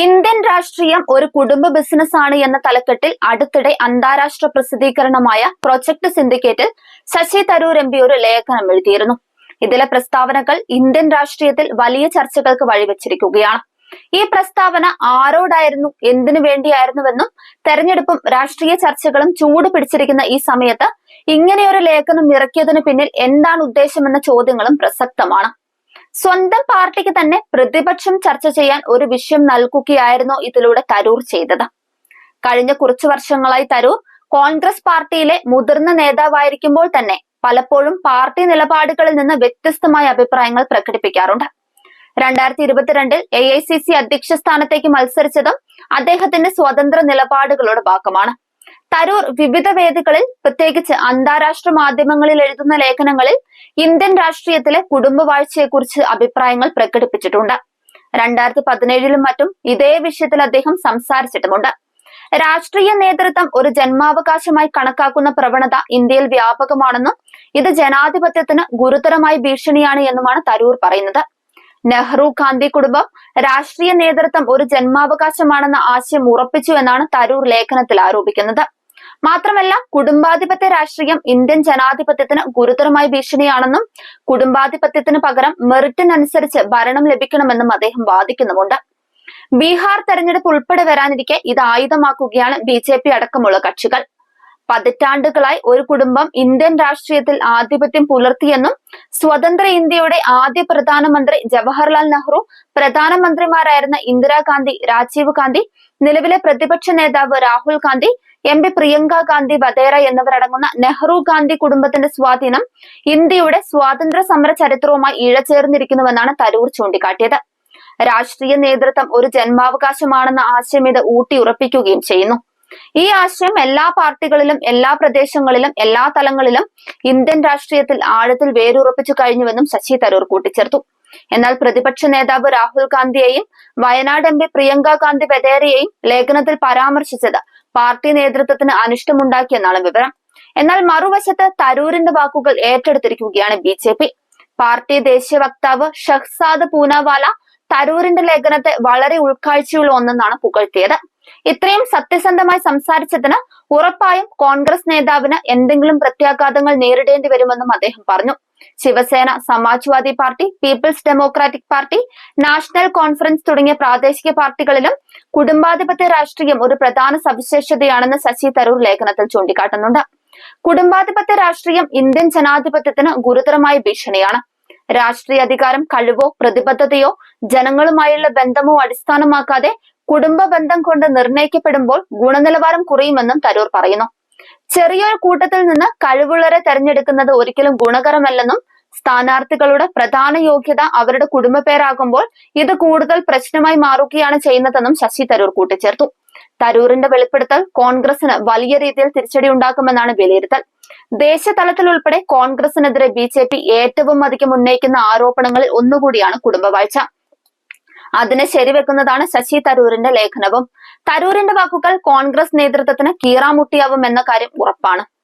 Indian രാഷ്ട്രീയം ഒരു കുടുംബ ബിസിനസ് ആണ് എന്ന തലക്കെട്ടിൽ അടുത്തിടെ അന്താരാഷ്ട്ര പ്രസിദ്ധീകരണമായ പ്രൊജക്ട് സിൻഡിക്കേറ്റിൽ ശശി തരൂർ എം പി ഒരു ലേഖനം എഴുതിയിരുന്നു. ഇതിലെ പ്രസ്താവനകൾ ഇന്ത്യൻ രാഷ്ട്രീയത്തിൽ വലിയ ചർച്ചകൾക്ക് വഴിവെച്ചിരിക്കുകയാണ്. ഈ പ്രസ്താവന ആരോടായിരുന്നു എന്തിനു വേണ്ടിയായിരുന്നുവെന്നും തെരഞ്ഞെടുപ്പും രാഷ്ട്രീയ ചർച്ചകളും ചൂട് പിടിച്ചിരിക്കുന്ന ഈ സമയത്ത് ഇങ്ങനെയൊരു ലേഖനം ഇറക്കിയതിനു പിന്നിൽ എന്താണ് ഉദ്ദേശമെന്ന ചോദ്യങ്ങളും പ്രസക്തമാണ്. സ്വന്തം പാർട്ടിക്ക് തന്നെ പ്രതിപക്ഷം ചർച്ച ചെയ്യാൻ ഒരു വിഷയം നൽകുകയായിരുന്നു ഇതിലൂടെ തരൂർ ചെയ്തത്. കഴിഞ്ഞ കുറച്ചു വർഷങ്ങളായി തരൂർ കോൺഗ്രസ് പാർട്ടിയിലെ മുതിർന്ന നേതാവായിരിക്കുമ്പോൾ തന്നെ പലപ്പോഴും പാർട്ടി നിലപാടുകളിൽ നിന്ന് വ്യത്യസ്തമായ അഭിപ്രായങ്ങൾ പ്രകടിപ്പിക്കാറുണ്ട്. രണ്ടായിരത്തി ഇരുപത്തിരണ്ടിൽ എ ഐ സി സി അധ്യക്ഷ സ്ഥാനത്തേക്ക് മത്സരിച്ചതും അദ്ദേഹത്തിന്റെ സ്വതന്ത്ര നിലപാടുകളുടെ ഭാഗമാണ്. തരൂർ വിവിധ വേദികളിൽ പ്രത്യേകിച്ച് അന്താരാഷ്ട്ര മാധ്യമങ്ങളിൽ എഴുതുന്ന ലേഖനങ്ങളിൽ ഇന്ത്യൻ രാഷ്ട്രീയത്തിലെ കുടുംബവാഴ്ചയെക്കുറിച്ച് അഭിപ്രായങ്ങൾ പ്രകടിപ്പിച്ചിട്ടുണ്ട്. രണ്ടായിരത്തി പതിനേഴിലും മറ്റും ഇതേ വിഷയത്തിൽ അദ്ദേഹം സംസാരിച്ചിട്ടുമുണ്ട്. രാഷ്ട്രീയ നേതൃത്വം ഒരു ജന്മാവകാശമായി കണക്കാക്കുന്ന പ്രവണത ഇന്ത്യയിൽ വ്യാപകമാണെന്നും ഇത് ജനാധിപത്യത്തിന് ഗുരുതരമായ ഭീഷണിയാണ് എന്നുമാണ് തരൂർ പറയുന്നത്. നെഹ്റു ഗാന്ധി കുടുംബം രാഷ്ട്രീയ നേതൃത്വം ഒരു ജന്മാവകാശമാണെന്ന ആശയം ഉറപ്പിച്ചു എന്നാണ് തരൂർ ലേഖനത്തിൽ ആരോപിക്കുന്നത്. മാത്രമല്ല കുടുംബാധിപത്യ രാഷ്ട്രീയം ഇന്ത്യൻ ജനാധിപത്യത്തിന് ഗുരുതരമായ ഭീഷണിയാണെന്നും കുടുംബാധിപത്യത്തിന് പകരം മെറിറ്റിനനുസരിച്ച് ഭരണം ലഭിക്കണമെന്നും അദ്ദേഹം വാദിക്കുന്നുമുണ്ട്. ബീഹാർ തെരഞ്ഞെടുപ്പ് ഉൾപ്പെടെ വരാനിരിക്കെ ഇത് ആയുധമാക്കുകയാണ് ബി അടക്കമുള്ള കക്ഷികൾ. പതിറ്റാണ്ടുകളായി ഒരു കുടുംബം ഇന്ത്യൻ രാഷ്ട്രീയത്തിൽ ആധിപത്യം പുലർത്തിയെന്നും സ്വതന്ത്ര ഇന്ത്യയുടെ ആദ്യ പ്രധാനമന്ത്രി ജവഹർലാൽ നെഹ്റു പ്രധാനമന്ത്രിമാരായിരുന്ന ഇന്ദിരാഗാന്ധി രാജീവ് ഗാന്ധി നിലവിലെ പ്രതിപക്ഷ നേതാവ് രാഹുൽ ഗാന്ധി എം പി പ്രിയങ്ക ഗാന്ധി വധേര എന്നിവരടങ്ങുന്ന നെഹ്റു ഗാന്ധി കുടുംബത്തിന്റെ സ്വാധീനം ഇന്ത്യയുടെ സ്വാതന്ത്ര്യ സമര ചരിത്രവുമായി ഇഴചേർന്നിരിക്കുന്നുവെന്നാണ് തരൂർ ചൂണ്ടിക്കാട്ടിയത്. രാഷ്ട്രീയ നേതൃത്വം ഒരു ജന്മാവകാശമാണെന്ന ആശയം ഇത് ഊട്ടിയുറപ്പിക്കുകയും ചെയ്യുന്നു. ഈ ആശയം എല്ലാ പാർട്ടികളിലും എല്ലാ പ്രദേശങ്ങളിലും എല്ലാ തലങ്ങളിലും ഇന്ത്യൻ രാഷ്ട്രീയത്തിൽ ആഴത്തിൽ വേരുറപ്പിച്ചു കഴിഞ്ഞുവെന്നും ശശി തരൂർ കൂട്ടിച്ചേർത്തു. എന്നാൽ പ്രതിപക്ഷ നേതാവ് രാഹുൽ ഗാന്ധിയെയും വയനാട് എം പി പ്രിയങ്ക ഗാന്ധി വെതേരയെയും ലേഖനത്തിൽ പരാമർശിച്ചത് പാർട്ടി നേതൃത്വത്തിന് അനിഷ്ടമുണ്ടാക്കിയെന്നാണ് വിവരം. എന്നാൽ മറുവശത്ത് തരൂരിന്റെ വാക്കുകൾ ഏറ്റെടുത്തിരിക്കുകയാണ് ബി ജെ പി. പാർട്ടി ദേശീയ വക്താവ് ഷഹ്സാദ് പൂനാവാല തരൂരിന്റെ ലേഖനത്തെ വളരെ ഉൾക്കാഴ്ചയുള്ള ഒന്നെന്നാണ് പുകഴ്ത്തിയത്. ഇത്രയും സത്യസന്ധമായി സംസാരിച്ചതിന് ഉറപ്പായും കോൺഗ്രസ് നേതാവിന് എന്തെങ്കിലും പ്രത്യാഘാതങ്ങൾ നേരിടേണ്ടി വരുമെന്നും അദ്ദേഹം പറഞ്ഞു. Shiv Sena Samajwadi party people's democratic party national conference തുടങ്ങിയ പ്രാദേശിക പാർട്ടികളിലും കുടുംബാധിപത്യ രാഷ്ട്രീയം ഒരു പ്രധാന സവിശേഷതയാണെന്ന് ശശി തരൂർ ലേഖനത്തിൽ ചൂണ്ടിക്കാട്ടുന്നുണ്ട്. കുടുംബാധിപത്യ രാഷ്ട്രീയം ഇന്ത്യൻ ജനാധിപത്യത്തിന് ഗുരുതരമായ ഭീഷണിയാണ്. രാഷ്ട്രീയ അധികാരം കഴിവോ പ്രതിബദ്ധതയോ ജനങ്ങളുമായുള്ള ബന്ധമോ അടിസ്ഥാനമാക്കാതെ കുടുംബ ബന്ധം കൊണ്ട് നിർണയിക്കപ്പെടുമ്പോൾ ഗുണനിലവാരം കുറയുമെന്നും തരൂർ പറയുന്നു. ചെറിയൊരു കൂട്ടത്തിൽ നിന്ന് കഴിവുള്ളവരെ തെരഞ്ഞെടുക്കുന്നത് ഒരിക്കലും ഗുണകരമല്ലെന്നും സ്ഥാനാർത്ഥികളുടെ പ്രധാന യോഗ്യത അവരുടെ കുടുംബ പേരാകുമ്പോൾ ഇത് കൂടുതൽ പ്രശ്നമായി മാറുകയാണ് ചെയ്യുന്നതെന്നും ശശി തരൂർ കൂട്ടിച്ചേർത്തു. തരൂറിന്റെ വെളിപ്പെടുത്തൽ കോൺഗ്രസിന് വലിയ രീതിയിൽ തിരിച്ചടി ഉണ്ടാക്കുമെന്നാണ് വിലയിരുത്തൽ. ദേശതലത്തിൽ ഉൾപ്പെടെ കോൺഗ്രസിനെതിരെ ബി ജെ പി ഏറ്റവും അധികം ഉന്നയിക്കുന്ന ആരോപണങ്ങളിൽ ഒന്നുകൂടിയാണ് കുടുംബവാഴ്ച. അതിനെ ശരിവെക്കുന്നതാണ് ശശി തരൂരിന്റെ ലേഖനവും. തരൂരിന്റെ വാക്കുകൾ കോൺഗ്രസ് നേതൃത്വത്തിന് കീറാമുട്ടിയാവും എന്ന കാര്യം ഉറപ്പാണ്.